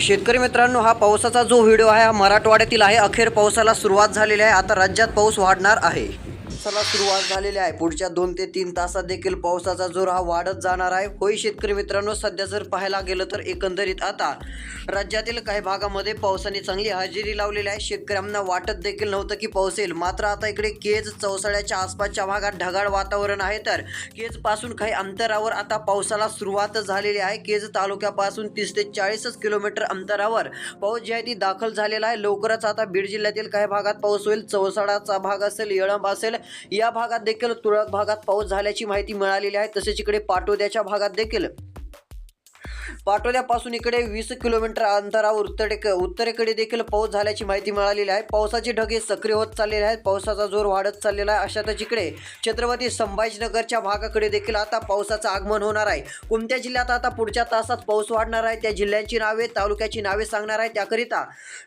शेतकरी मित्रांनो हा पावसाचा जो व्हिडिओ आहे हा मराठवाड्यातील आहे. अखेर पावसाला सुरुवात झालेली आहे. आता राज्यात पाऊस वाढणार आहे. पावसाला सुरुवात झालेली आहे. पुढच्या दोन ते तीन तासात देखील पावसाचा जोर हा वाढत जाणार आहे. होय शेतकरी मित्रांनो सध्या जर पाहायला गेलं तर एकंदरीत आता राज्यातील काही भागामध्ये पावसाने चांगली हजेरी लावलेली आहे. शेतकऱ्यांना वाटत देखील नव्हतं की पाऊस येईल. मात्र आता इकडे केज चौसाळ्याच्या आसपासच्या भागात ढगाळ वातावरण आहे तर केजपासून काही अंतरावर आता पावसाला सुरुवात झालेली आहे. केज तालुक्यापासून तीस ते चाळीसच किलोमीटर अंतरावर पाऊस जी आहे ती दाखल झालेला आहे. लवकरच आता बीड जिल्ह्यातील काही भागात पाऊस होईल. चौसाळाचा भाग असेल येळंब असेल या भागात देखील तुरळक भागात पाऊस झाल्याची माहिती मिळालेली आहे. तसेच इकडे पाटोद्याच्या भागात देखील पाटोल्यापासून इकडे वीस किलोमीटर अंतरावर उत्तरे उत्तरेकडे देखील पाऊस झाल्याची माहिती मिळालेली आहे. पावसाचे ढगे सक्रिय होत चाललेले आहेत. पावसाचा जोर वाढत चाललेला आहे. अशातच इकडे छत्रपती संभाजीनगरच्या भागाकडे देखील आता पावसाचं आगमन होणार आहे. कोणत्या जिल्ह्यात आता पुढच्या तासात पाऊस वाढणार आहे? त्या जिल्ह्यांची नावे तालुक्याची नावे सांगणार आहे. त्याकरिता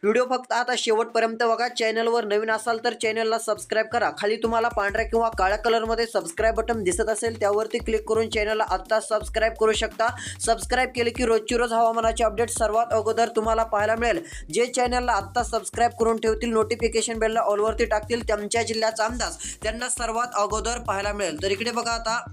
व्हिडिओ फक्त आता शेवटपर्यंत बघा. चॅनलवर नवीन असाल तर चॅनलला सबस्क्राईब करा. खाली तुम्हाला पांढऱ्या किंवा काळ्या कलरमध्ये सबस्क्राईब बटन दिसत असेल त्यावरती क्लिक करून चॅनलला आत्ता सबस्क्राईब करू शकता. सबस्क्राईब केले की रोजची रोज हवामानाचे अपडेट सर्वात अगोदर तुम्हाला पाहायला मिळेल. जे चॅनलला आत्ता सबस्क्राईब करून ठेवतील नोटिफिकेशन बेलला ऑलवरती टाकतील त्यांच्या जिल्ह्याचा अंदाज त्यांना सर्वात अगोदर पाहायला मिळेल. तर इकडे बघा आता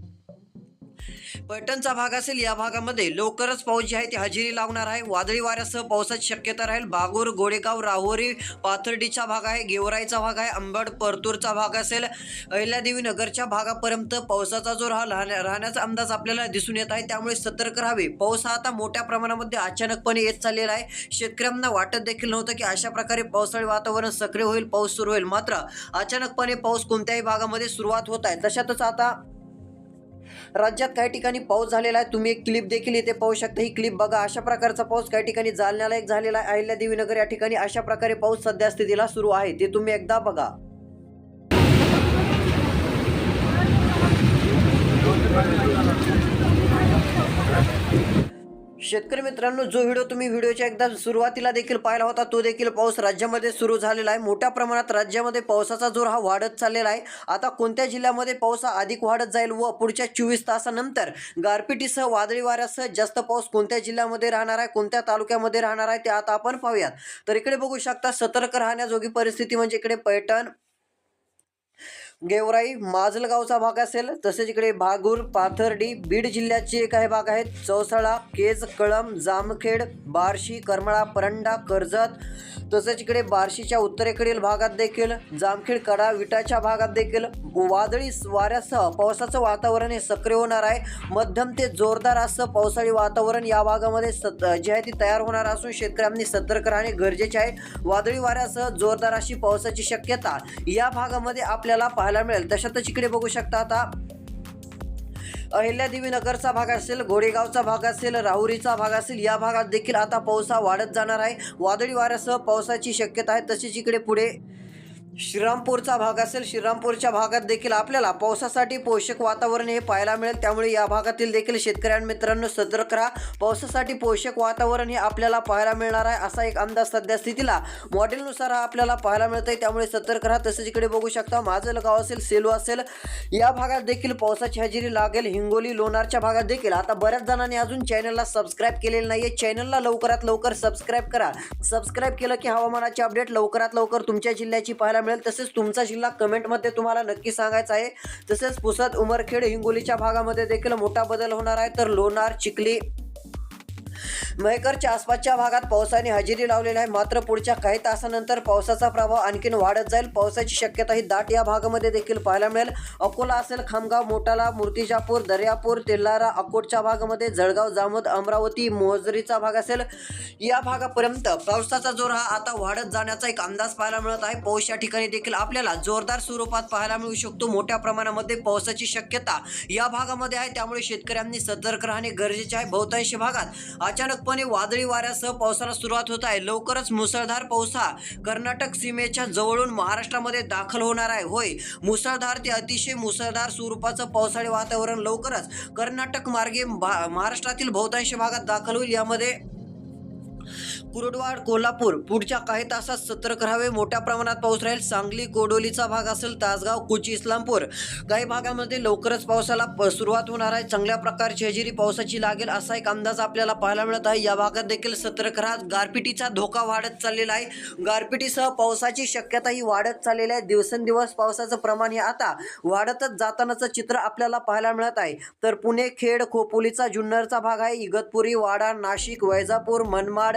पैठणचा भाग असेल या भागामध्ये लवकरच पाऊस जी आहे ती हजेरी लावणार आहे. वादळी वाऱ्यासह पावसाची शक्यता राहील. बागूर गोडेगाव राहोरी पाथर्डीचा भाग आहे गेवराईचा भाग आहे अंबड परतूरचा भाग असेल. अहिल्यादेवी नगरच्या भागापर्यंत पावसाचा जोर हा राहण्या- राहण्याचा अंदाज आपल्याला दिसून येत आहे. त्यामुळे सतर्क राहावे. पाऊस हा आता मोठ्या प्रमाणामध्ये अचानकपणे येत चाललेला आहे. शेतकऱ्यांना वाटत देखील नव्हतं की अशा प्रकारे पावसाळी वातावरण सक्रिय होईल पाऊस सुरू होईल. मात्र अचानकपणे पाऊस कोणत्याही भागामध्ये सुरुवात होत आहे. तशातच आता राज्यात काही ठिकाणी पाऊस झालेला आहे. तुम्ही एक क्लिप देखील इथे पाहू शकता. ही क्लिप बघा अशा प्रकारचा पाऊस काही ठिकाणी जालन्याला एक झालेला आहे. अहिल्यादेवी नगर या ठिकाणी अशा प्रकारे पाऊस सध्या स्थितीला सुरू आहे. ते तुम्ही एकदा बघा. शेतकरी मित्रांनो जो व्हिडिओ तुम्ही व्हिडिओच्या एकदा सुरुवातीला देखील पाहिला होता तो देखील पाऊस राज्यामध्ये सुरू झालेला आहे. मोठ्या प्रमाणात राज्यामध्ये पावसाचा जोर हा वाढत चाललेला आहे. आता कोणत्या जिल्ह्यामध्ये पाऊस हा अधिक वाढत जाईल व पुढच्या चोवीस तासानंतर गारपिटीसह वादळी वाऱ्यासह जास्त पाऊस कोणत्या जिल्ह्यामध्ये राहणार आहे कोणत्या तालुक्यामध्ये राहणार आहे ते आता आपण पाहूयात. तर इकडे बघू शकता सतर्क राहण्याजोगी परिस्थिती म्हणजे इकडे पैठण गेवराई माजलगावचा भाग असेल तसेच इकडे भागूर पाथर्डी बीड जिल्ह्याचे काही भाग आहेत चौसाळा केज कळम जामखेड बार्शी करमळा परंडा कर्जत तसेच इकडे बार्शीच्या उत्तरेकडील भागात देखील जामखेड कडा विटाच्या भागात देखील वादळी वाऱ्यासह पावसाचं वातावरण हे सक्रिय होणार आहे. मध्यम ते जोरदार असं पावसाळी वातावरण या भागामध्ये सत जे आहे ती तयार होणार असून शेतकऱ्यांनी सतर्क राहणे गरजेचे आहे. वादळी वाऱ्यासह जोरदार अशी पावसाची शक्यता या भागामध्ये आपल्याला पाहायला मिळेल. तशातच इकडे बघू शकता आता. अहिल्यादेवी नगरचा भाग असेल घोडेगावचा भाग असेल राहुरीचा भाग असेल या भागात देखील आता पावसा वाढत जाणार आहे. वादळी वाऱ्यासह पावसाची शक्यता आहे. तसेच इकडे पुढे श्रीरामपूरचा भाग असेल श्रीरामपूरच्या भागात देखील आपल्याला पावसासाठी पोषक वातावरण हे पाहायला मिळेल. त्यामुळे या भागातील देखील शेतकऱ्यां मित्रांनो सतर्क राहा. पावसासाठी पोषक वातावरण हे आपल्याला पाहायला मिळणार आहे असा एक अंदाज सध्या स्थितीला मॉडेलनुसार हा आपल्याला पाहायला मिळतंय. त्यामुळे सतर्क राहा. तसेच इकडे बघू शकता माझं गाव असेल सेलू असेल या भागात देखील पावसाची हजेरी लागेल. हिंगोली लोणारच्या भागात देखील. आता बऱ्याच जणांनी अजून चॅनलला सबस्क्राईब केलेलं आहे चॅनलला लवकरात लवकर सबस्क्राईब करा. सबस्क्राईब केलं की हवामानाचे अपडेट लवकरात लवकर तुमच्या जिल्ह्याची पाहायला मिळेल. तसेच तुमचा जिल्हा कमेंटमध्ये तुम्हाला नक्की सांगायचा आहे. तसेच पुसद उमरखेड हिंगोलीच्या भागामध्ये देखील मोठा बदल होणार आहे. तर लोणार चिखली मयकरच्या आसपासच्या भागात पावसाने हजेरी लावलेली आहे. मात्र पुढच्या काही तासानंतर पावसाचा प्रभाव आणखीन वाढत जाईल. पावसाची शक्यता ही दाट या भागामध्ये देखील पाहायला मिळेल. अकोला असेल खामगाव मोटाला मूर्तिजापूर दर्यापूर तेल्लारा अकोटच्या भागामध्ये जळगाव जामोद अमरावती मोजरीचा भाग असेल. या भागापर्यंत पावसाचा जोर हा आता वाढत जाण्याचा एक अंदाज पाहायला मिळत आहे. पाऊस या ठिकाणी देखील आपल्याला जोरदार स्वरूपात पाहायला मिळू शकतो. मोठ्या प्रमाणामध्ये पावसाची शक्यता या भागामध्ये आहे. त्यामुळे शेतकऱ्यांनी सतर्क राहणे गरजेचे आहे. बहुतांशी भागात अचानकपणे वादळी वाऱ्यासह पावसाला सुरुवात होत आहे. लवकरच मुसळधार पाऊस हा कर्नाटक सीमेच्या जवळून महाराष्ट्रामध्ये दाखल होणार आहे. होय मुसळधार ते अतिशय मुसळधार स्वरूपाचं पावसाळी वातावरण लवकरच कर्नाटक मार्गे भा- महाराष्ट्रातील बहुतांश भागात दाखल होईल. यामध्ये कुरुडवाड कोल्हापूर पुढच्या काही तासात सतर्क करावे मोठ्या प्रमाणात पाऊस राहील. सांगली कोडोलीचा भाग असेल तासगाव कुची इस्लामपूर. काही भागामध्ये लवकरच पावसाला प- सुरुवात होणार आहे. चांगल्या प्रकारची हजेरी पावसाची लागेल असा एक अंदाज आपल्याला पाहायला मिळत आहे. या भागात देखील सतर्क राहा. गारपिटीचा धोका वाढत चाललेला आहे. गारपिटीसह पावसाची शक्यता ही वाढत चाललेली आहे. दिवसेंदिवस पावसाचं प्रमाण हे आता वाढतच जातानाचं चित्र आपल्याला पाहायला मिळत आहे. तर पुणे खेड खोपोलीचा जुन्नरचा भाग आहे. इगतपुरी वाडा नाशिक वैजापूर मनमाड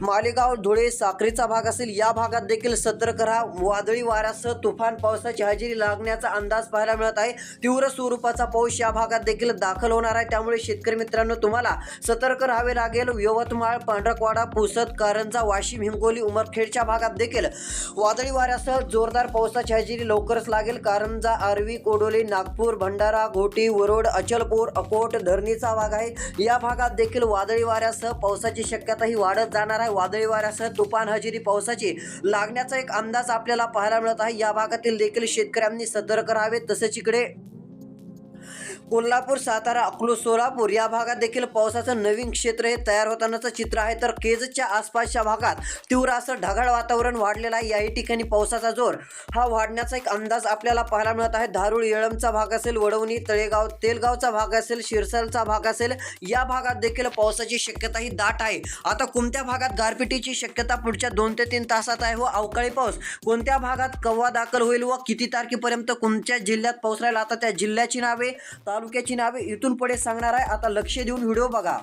मालेगाव धुळे साक्रीचा भाग असेल या भागात देखील सतर्क राहा. वादळी वाऱ्यासह तुफान पावसाची हजेरी लागण्याचा अंदाज पाहायला मिळत आहे. तीव्र स्वरूपाचा पाऊस या भागात देखील दाखल होणार आहे. त्यामुळे शेतकरी मित्रांनो तुम्हाला सतर्क राहावे लागेल. यवतमाळ पांढरकवाडा पुसद कारंजा वाशिम हिंगोली उमरखेडच्या भागात देखील वादळी वाऱ्यासह जोरदार पावसाची हजेरी लवकरच लागेल. कारंजा आर्वी कोडोली नागपूर भंडारा घोटी वरोड अचलपूर अकोट धरणीचा भाग आहे. या भागात देखील वादळी वाऱ्यासह पावसाची शक्यता ही वाढत जाणार आहे. वादळी वाऱ्यासह तुफान हजेरी पावसाची लागण्याचा एक अंदाज आपल्याला पाहायला मिळत आहे. या भागातील देखील शेतकऱ्यांनी सतर्क राहावे तसेच इकडे कोल्हापूर सातारा अकलूज सोलापूर या भागात देखील पावसाचं नवीन क्षेत्र हे तयार होतानाचं चित्र आहे. तर केजच्या आसपासच्या भागात तीव्र असं ढगाळ वातावरण वाढलेलं आहे. याही ठिकाणी पावसाचा जोर हा वाढण्याचा एक अंदाज आपल्याला पाहायला मिळत आहे. धारूळ येळमचा भाग असेल वडवणी तळेगाव तेलगावचा भाग असेल शिरसलचा भाग असेल या भागात देखील पावसाची शक्यता ही दाट आहे. आता कोणत्या भागात गारपिटीची शक्यता पुढच्या दोन ते तीन तासात आहे? व अवकाळी पाऊस. कोणत्या भागात कव्वा दाखल होईल व किती तारखेपर्यंत कोणत्या जिल्ह्यात पाऊस राहील? आता त्या जिल्ह्याची नावे तालुक्याची नावे इथून पुढे सांगणार आहे. आता लक्ष देऊन व्हिडिओ बघा.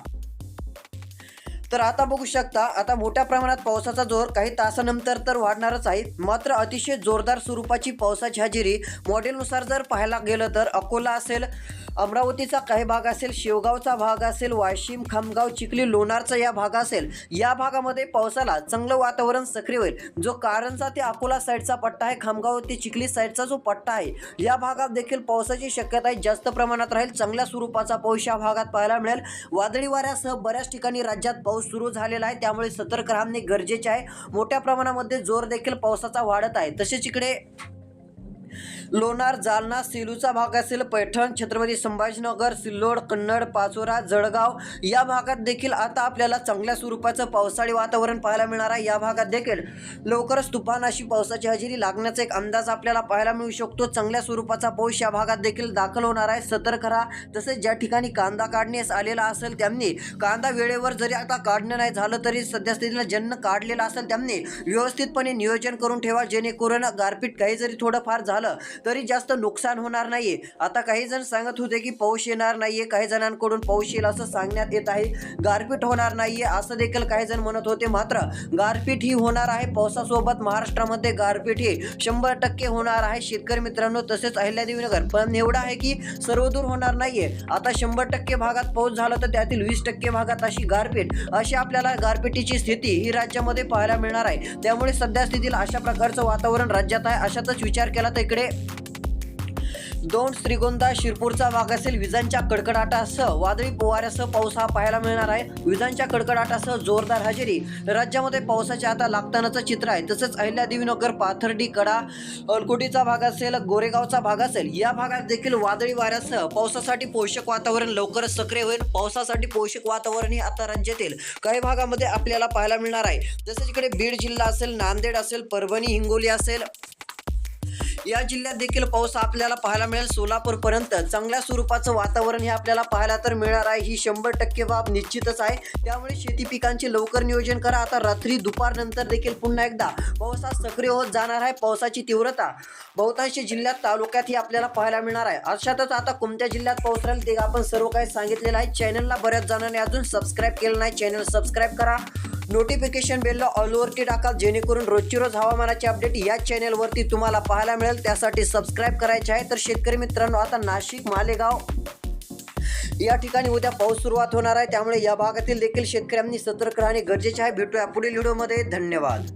तर आता बघू शकता आता मोठ्या प्रमाणात पावसाचा जोर काही तासानंतर तर वाढणारच आहे. मात्र अतिशय जोरदार स्वरूपाची पावसाची हजेरी मॉडेलनुसार जर पाहायला गेलं तर अकोला असेल अमरावतीचा काही भाग असेल शेवगावचा भाग असेल वाशिम खामगाव चिखली लोणारचा या भाग असेल या भागामध्ये पावसाला चांगलं वातावरण सक्रिय होईल. जो कारंजा ते अकोला साईडचा पट्टा आहे खामगाव ते चिखली साईडचा जो पट्टा आहे या भागात देखील पावसाची शक्यता आहे जास्त प्रमाणात राहील. चांगल्या स्वरूपाचा पाऊस या भागात पाहायला मिळेल. वादळी वाऱ्यासह बऱ्याच ठिकाणी राज्यात पाऊस सुरू झालेला आहे. त्यामुळे सतर्क राहणे गरजेचे आहे. मोठ्या प्रमाणामध्ये जोर देखील पावसाचा वाढत आहे. तसेच इकडे लोणार जालना सेलूचा भाग असेल पैठण छत्रपती संभाजीनगर सिल्लोड कन्नड पाचोरा जळगाव. या भागात देखील आता आपल्याला चांगल्या स्वरूपाचं पावसाळी वातावरण पाहायला मिळणार आहे. या भागात देखील लवकरच तुफान अशी पावसाची हजेरी लागण्याचा एक अंदाज आपल्याला पाहायला मिळू शकतो. चांगल्या स्वरूपाचा पाऊस या भागात देखील दाखल होणार आहे. सतर्क राहा. तसेच ज्या ठिकाणी कांदा काढण्यास आलेला असेल त्यांनी कांदा वेळेवर जरी आता काढणं नाही झालं तरी सध्या स्थितीला ज्यांना काढलेलं असेल त्यांनी व्यवस्थितपणे नियोजन करून ठेवा. जेणेकरून गारपीट काही जरी थोडंफार झालं तरी जास्त नुकसान होणार नाहीये. आता काही जण सांगत होते की पाऊस येणार नाहीये. काही जणांकडून पाऊस येईल असं सांगण्यात येत आहे. गारपीट होणार नाहीये असं देखील काही जण म्हणत होते. मात्र गारपीट ही होणार आहे. पावसासोबत महाराष्ट्रामध्ये गारपीट ही शंभर टक्के होणार आहे. शेतकरी मित्रांनो तसेच अहिल्यादेवीनगर पण एवढं आहे की सर्वदूर होणार नाहीये. आता शंभर टक्के भागात पाऊस झाला तर त्यातील वीस टक्के भागात अशी गारपीट अशी आपल्याला गारपिटीची स्थिती ही राज्यामध्ये पाहायला मिळणार आहे. त्यामुळे सध्या स्थितीला अशा प्रकारचं वातावरण राज्यात आहे अशातच विचार केला तर इकडे दोन श्रीगोंदा शिरपूरचा भाग असेल विजांच्या कडकडाटासह वादळी पोवाऱ्यासह पाऊस हा पाहायला मिळणार आहे. विजांच्या कडकडाटासह जोरदार हजेरी. राज्यामध्ये पावसाच्या आता लागतानाचं चित्र आहे. तसंच अहिल्यादेवीनगर पाथर्डी कडा अलकोटीचा भाग असेल गोरेगावचा भाग असेल या भागात देखील वादळी वाऱ्यासह पावसासाठी पोषक वातावरण लवकरच सक्रिय होईल. पावसासाठी पोषक वातावरण हे आता राज्यातील काही भागामध्ये आपल्याला पाहायला मिळणार आहे. तसंच इकडे बीड जिल्हा असेल नांदेड असेल परभणी हिंगोली असेल या जिल्ह्यात देखील पाऊस आपल्याला पाहायला मिळेल. सोलापूरपर्यंत चांगल्या स्वरूपाचं वातावरण हे आपल्याला पाहायला तर मिळणार आहे. ही शंभर टक्के बाब निश्चितच आहे. त्यामुळे शेती पिकांचे लवकर नियोजन करा. आता रात्री दुपारनंतर देखील पुन्हा एकदा पावसात सक्रिय होत जाणार आहे. पावसाची तीव्रता बहुतांश जिल्ह्यात तालुक्यात ही आपल्याला पाहायला मिळणार आहे. अशातच आता कोणत्या जिल्ह्यात पाऊस राहील ते आपण सर्व काही सांगितलेलं आहे. चॅनलला बऱ्याच जणांनी अजून सबस्क्राईब केलं नाही. चॅनल सबस्क्राईब करा. नोटिफिकेशन बेलला ऑलवरती टाका जेणेकरून रोजची रोज हवामानाची अपडेट या चॅनेलवरती तुम्हाला पाहायला मिळेल. त्यासाठी सबस्क्राईब करायचे आहे तर शेतकरी मित्रांनो आता नाशिक मालेगाव या ठिकाणी उद्या पाऊस सुरुवात होणार आहे. त्यामुळे या भागातील देखील शेतकऱ्यांनी सतर्क राहणे गरजेचे आहे. भेटूया पुढील व्हिडिओमध्ये धन्यवाद.